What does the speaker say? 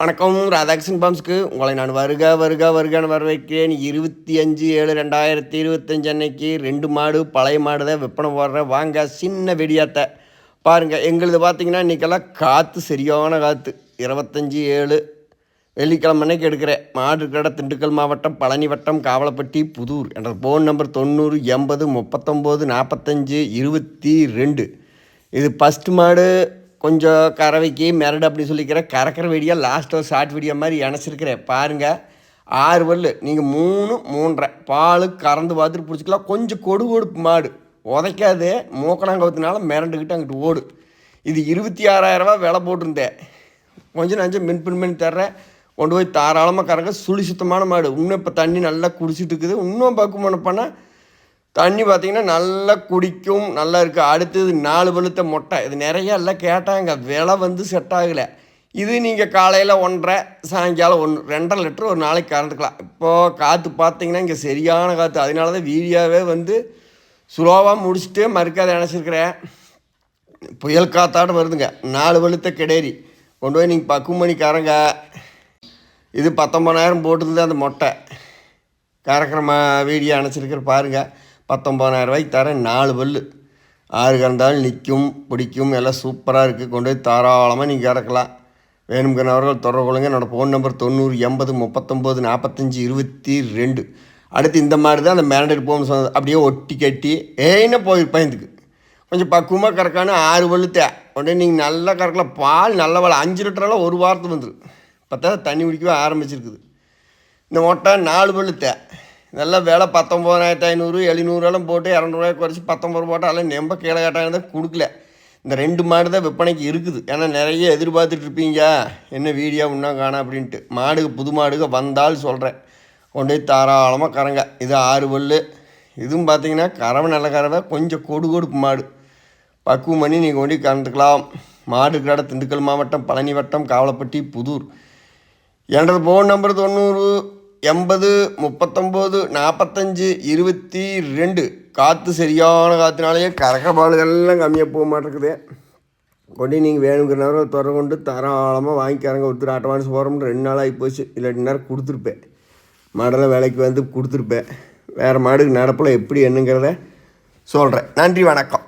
வணக்கம் ராதாகிருஷ்ணன் பாம்ஸ்க்கு. உங்களை நான் வருக வருக வருகன்னு வரவேற்கிறேன். இருபத்தி அஞ்சு ஏழு ரெண்டாயிரத்தி இருபத்தஞ்சு அன்னைக்கு ரெண்டு மாடு பழைய மாடு தான் விற்பனை போடுறேன். வாங்க சின்ன வெடியாத்தை பாருங்கள் எங்களுது பார்த்தீங்கன்னா இன்றைக்கெல்லாம் காற்று சரியான காற்று இருபத்தஞ்சி ஏழு வெள்ளிக்கிழமை அன்னைக்கு எடுக்கிறேன். மாடு இருக்கிற இடம் திண்டுக்கல் மாவட்டம் பழனி வட்டம் காவலப்பட்டி புதூர். என்ற ஃபோன் நம்பர் தொண்ணூறு எண்பது முப்பத்தொம்போது நாற்பத்தஞ்சு இருபத்தி ரெண்டு. இது ஃபஸ்ட்டு மாடு. கொஞ்சம் கறவைக்கு மிரடு அப்படின்னு சொல்லிக்கிறேன் கறக்கிற வீடியோ லாஸ்ட் ஒரு ஷார்ட் வீடியோ மாதிரி இணைச்சிருக்கிறேன். பாருங்கள் ஆறு பல்லு. நீங்கள் மூணு மூன்றரை. பால் கறந்து பார்த்துட்டு பிடிச்சிக்கலாம். கொஞ்சம் கொடு கொடுப்பு மாடு. உதைக்காது. மூக்கணாங்கவத்தினால மிரண்டுக்கிட்டு அங்கிட்டு ஓடு. இது இருபத்தி ஆறாயிரரூபா விலை போட்டிருந்தேன். கொஞ்சம் நஞ்சம் மின் பின் மின் தர்றேன். கொண்டு போய் தாராளமாக கறக்க சுழி சுத்தமான மாடு. இன்னும் இப்போ தண்ணி நல்லா குடிச்சிட்டு இருக்குது. இன்னும் பக்குமான பண்ணால் தண்ணி பார்த்திங்கன்னா நல்லா குடிக்கும் நல்லா இருக்குது அடுத்தது நாலு வெளுத்த மொட்டை. இது நிறையா எல்லாம் கேட்டாங்க. விலை வந்து செட் ஆகலை. இது நீங்கள் காலையில் ஒன்றரை சாயங்காலம் ஒன்று ரெண்டரை லிட்டர் ஒரு நாளைக்கு கறந்துக்கலாம் இப்போது காற்று பார்த்தீங்கன்னா இங்கே சரியான காற்று அதனால தான் வீடியோவே வந்து ஸ்லோவாக முடிச்சுட்டு மறுக்காத நினச்சிருக்கிறேன். புயல் காத்தாட வருதுங்க. நாலு வெளுத்த கிடேரி கொண்டு போய் நீங்கள் பக்கு மணிக்காரங்க இது பத்தொம்பதாயிரம் போட்டுருந்தது அந்த மொட்டை. கறக்கிற மா வீடியோ அணைச்சிருக்கிற பாருங்கள் பத்தொம்பதாயிரம் ரூபாய்க்கு தரேன். நாலு பல்லு. ஆறு கறந்தாலும் நிற்கும் பிடிக்கும் எல்லாம் சூப்பராக இருக்குது கொண்டு போய் தாராளமாக நீங்கள் கறக்கலாம் வேணுங்கிறவர்கள் தொடர்பு கொள்ளுங்க. என்னோடய ஃபோன் நம்பர் தொண்ணூறு எண்பது முப்பத்தொம்போது நாற்பத்தஞ்சி இருபத்தி ரெண்டு. அடுத்து இந்த மாதிரி தான் அந்த மேரண்டட் போகணும் சொன்னது அப்படியே ஒட்டி கட்டி ஏன்னா போயிருப்பேன் இதுக்கு கொஞ்சம் பக்குவமாக கறக்கான்னு ஆறு வெளுத்த உடனே நீங்கள் நல்லா கறக்கலாம். பால் நல்ல வேலை. அஞ்சு லிட்டரெல்லாம் ஒரு வாரத்துக்கு வந்துடும் பார்த்தா தண்ணி குடிக்கவே ஆரம்பிச்சிருக்குது. இந்த மொட்டை நாலு வெளுத்த இதெல்லாம் விலை பத்தொம்போதாயிரத்து ஐநூறு எழுநூறுலாம் போட்டு இரநூறுவாய் குறைச்சி பத்தொம்பது போட்டால் எல்லாம் நெம்ப கீழே கேட்டாங்க தான் கொடுக்கல. இந்த ரெண்டு மாடு தான் விற்பனைக்கு இருக்குது. ஏன்னா நிறைய எதிர்பார்த்துட்ருப்பீங்க என்ன வீடியோ இன்னும் காணா அப்படின்ட்டு. மாடுக்கு புது மாடுக வந்தால் சொல்கிறேன் கொண்டு போய் தாராளமாக கறங்க. இது ஆறு பல்லு. இதுவும் பார்த்தீங்கன்னா கறவை நல்ல கறவை. கொஞ்சம் கொடு கொடுப்பு மாடு. பக்குவம் பண்ணி நீங்கள் கொண்டு கலந்துக்கலாம் மாடு கடை திண்டுக்கல் மாவட்டம் பழனி வட்டம் காவலப்பட்டி புதூர். எனது ஃபோன் நம்பர் தொண்ணூறு எண்பது முப்பத்தொம்போது நாற்பத்தஞ்சு இருபத்தி ரெண்டு. காற்று சரியான காற்றுனாலேயே கறக்க கம்மியாக போக மாட்டேங்குது கொண்டு நீங்கள் வேணுங்கிற நேரம் துறை கொண்டு தாராளமாக வாங்கிக்கிறங்க ஒருத்தர் அட்வான்ஸ் போகிறோம்னு ரெண்டு நாள் ஆகி போச்சு இல்லாட்டி நேரம் கொடுத்துருப்பேன். மாடெல்லாம் வேலைக்கு வந்து கொடுத்துருப்பேன். வேறு மாடுக்கு நடப்பில் எப்படி என்னங்கிறத சொல்கிறேன் நன்றி வணக்கம்.